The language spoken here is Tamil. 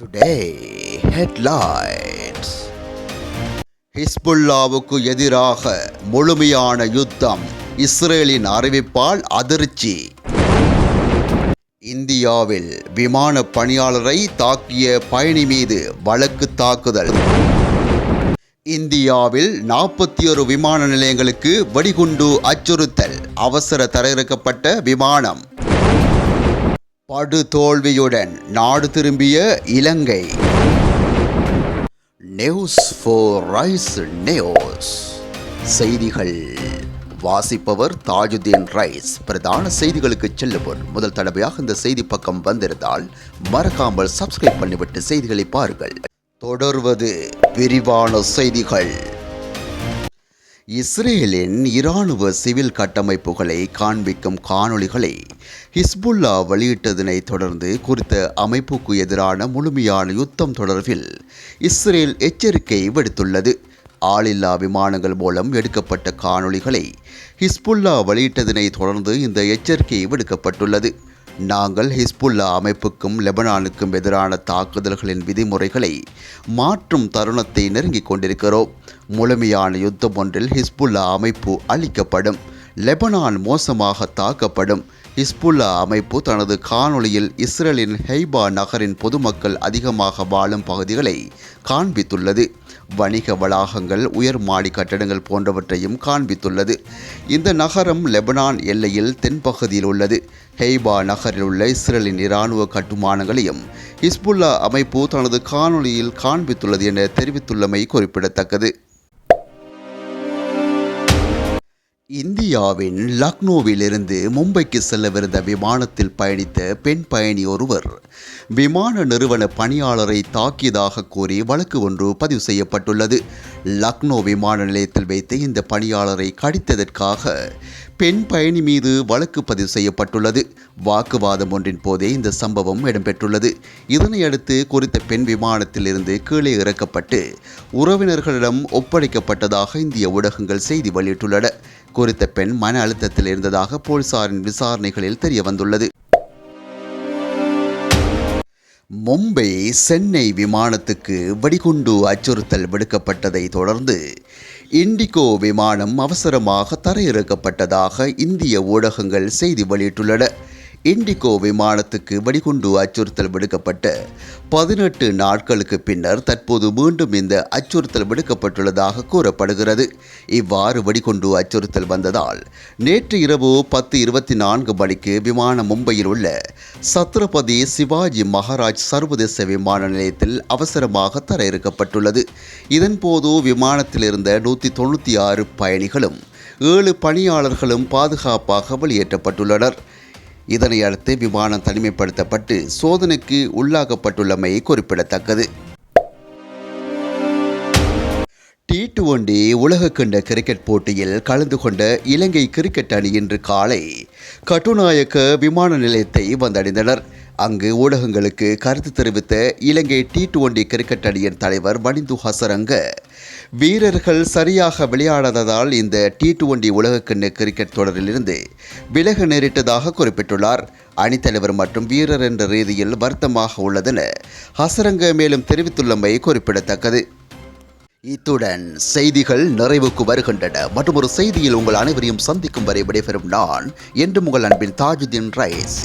டுடே ஹெட்லைன்ஸ் ஹிஸ்புல்லாவுக்கு எதிராக முழுமையான யுத்தம். இஸ்ரேலின் அறிவிப்பால் அதிர்ச்சி. இந்தியாவில் விமான பணியாளரை தாக்கிய பயணி மீது வழக்கு தாக்குதல். இந்தியாவில் நாற்பத்தி ஒரு விமான நிலையங்களுக்கு வெடிகுண்டு அச்சுறுத்தல். அவசர தரையிறக்கப்பட்ட விமானம். படுதோல்வியுடன் நாடு திரும்பிய Ilangai. News for rise news செய்திகள். வாசிப்பவர் தாஜுதீன் ரைஸ். பிரதான செய்திகளுக்கு செல்லுவோர். முதல் தடவையாக இந்த செய்தி பக்கம் வந்திருந்தால் மறக்காமல் சப்ஸ்கிரைப் பண்ணிவிட்டு செய்திகளை பாருங்கள். தொடர்வது விரிவான செய்திகள். இஸ்ரேலின் இராணுவ சிவில் கட்டமைப்புகளை காண்பிக்கும் காணொளிகளை ஹிஸ்புல்லா வெளியிட்டதனை தொடர்ந்து குறித்த அமைப்புக்கு எதிரான முழுமையான யுத்தம் தொடர்பில் இஸ்ரேல் எச்சரிக்கை விடுத்துள்ளது. ஆளில்லா விமானங்கள் மூலம் எடுக்கப்பட்ட காணொளிகளை ஹிஸ்புல்லா வெளியிட்டதனை தொடர்ந்து இந்த எச்சரிக்கை விடுக்கப்பட்டுள்ளது. நாங்கள் ஹிஸ்புல்லா அமைப்புக்கும் லெபனானுக்கும் எதிரான தாக்குதல்களின் விதிமுறைகளை மாற்றும் தருணத்தை நெருங்கிக் கொண்டிருக்கிறோம். முழுமையான யுத்தம் ஒன்றில் ஹிஸ்புல்லா அமைப்பு அளிக்கப்படும் லெபனான் மோசமாக தாக்கப்படும். ஹிஸ்புல்லா அமைப்பு தனது காணொளியில் இஸ்ரேலின் ஹெய்பா நகரின் பொதுமக்கள் அதிகமாக வாழும் பகுதிகளை காண்பித்துள்ளது. வணிக வளாகங்கள் உயர் மாடி கட்டடங்கள் போன்றவற்றையும் காண்பித்துள்ளது. இந்த நகரம் லெபனான் எல்லையில் தென்பகுதியில் உள்ளது. ஹெய்பா நகரில் உள்ள இஸ்ரேலின் இராணுவ கட்டுமானங்களையும் ஹிஸ்புல்லா அமைப்பு தனது காணொளியில் காண்பித்துள்ளது என தெரிவித்துள்ளமை குறிப்பிடத்தக்கது. இந்தியாவின் லக்னோவிலிருந்து மும்பைக்கு செல்லவிருந்த விமானத்தில் பயணித்த பெண் பயணி ஒருவர் விமான நிறுவன பணியாளரை தாக்கியதாக கூறி வழக்கு ஒன்று பதிவு செய்யப்பட்டுள்ளது. லக்னோ விமான நிலையத்தில் வைத்து இந்த பணியாளரை கடித்ததற்காக பெண் பயணி மீது வழக்கு பதிவு செய்யப்பட்டுள்ளது. வாக்குவாதம் ஒன்றின் போதே இந்த சம்பவம் இடம்பெற்றுள்ளது. இதனையடுத்து குறித்த பெண் விமானத்திலிருந்து கீழே இறக்கப்பட்டு உறவினர்களிடம் ஒப்படைக்கப்பட்டதாக இந்திய ஊடகங்கள் செய்தி வெளியிட்டுள்ளன. குறித்த பெண் மன அழுத்தத்தில் இருந்ததாக போலீசாரின் விசாரணைகளில் தெரியவந்துள்ளது. மும்பை சென்னை விமானத்துக்கு வெடிகுண்டு அச்சுறுத்தல் விடுக்கப்பட்டதை தொடர்ந்து இண்டிகோ விமானம் அவசரமாக தரையிறக்கப்பட்டதாக இந்திய ஊடகங்கள் செய்தி வெளியிட்டுள்ளன. இண்டிகோ விமானத்துக்கு வெடிகுண்டு அச்சுறுத்தல் விடுக்கப்பட்ட பதினெட்டு நாட்களுக்கு பின்னர் தற்போது மீண்டும் இந்த அச்சுறுத்தல் விடுக்கப்பட்டுள்ளதாக கூறப்படுகிறது. இவ்வாறு வெடிகுண்டு அச்சுறுத்தல் வந்ததால் நேற்று இரவு பத்து இருபத்தி நான்கு மணிக்கு விமானம் மும்பையில் உள்ள சத்ரபதி சிவாஜி மகாராஜ் சர்வதேச விமான நிலையத்தில் அவசரமாக தரையிறக்கப்பட்டுள்ளது. இதன்போது விமானத்தில் இருந்த நூற்றி தொண்ணூற்றி ஆறு பயணிகளும் ஏழு பணியாளர்களும் பாதுகாப்பாக வெளியேற்றப்பட்டுள்ளனர். இதனை அடுத்து விமானம் தனிமைப்படுத்தப்பட்டு சோதனைக்கு உள்ளாக்கப்பட்டுள்ளமை குறிப்பிடத்தக்கது. டி டுவெண்டி உலகக்கண்ட கிரிக்கெட் போட்டியில் கலந்து கொண்ட இலங்கை கிரிக்கெட் அணி இன்று காலை கட்டுநாயக்க விமான நிலையத்தை வந்தடைந்தனர். அங்கு ஊடகங்களுக்கு கருத்து தெரிவித்த இலங்கை டி டுவெண்டி கிரிக்கெட் அணியின் தலைவர் மணிந்து ஹசரங்க வீரர்கள் சரியாக விளையாடாததால் இந்த டி டுவெண்டி உலகக்கிண்ண கிரிக்கெட் தொடரிலிருந்து விலக நேரிட்டதாக குறிப்பிட்டுள்ளார். அணித்தலைவர் மற்றும் வீரர் என்ற ரீதியில் வருத்தமாக உள்ளதென ஹசரங்க மேலும் தெரிவித்துள்ளமை குறிப்பிடத்தக்கது. இத்துடன் செய்திகள் நிறைவுக்கு வருகின்றன. மற்றும் ஒரு செய்தியில் உங்கள் அனைவரையும் சந்திக்கும் வரை விடைபெறும் நான் என்று உங்கள் அன்பின் தாஜுதீன் ரைஸ்.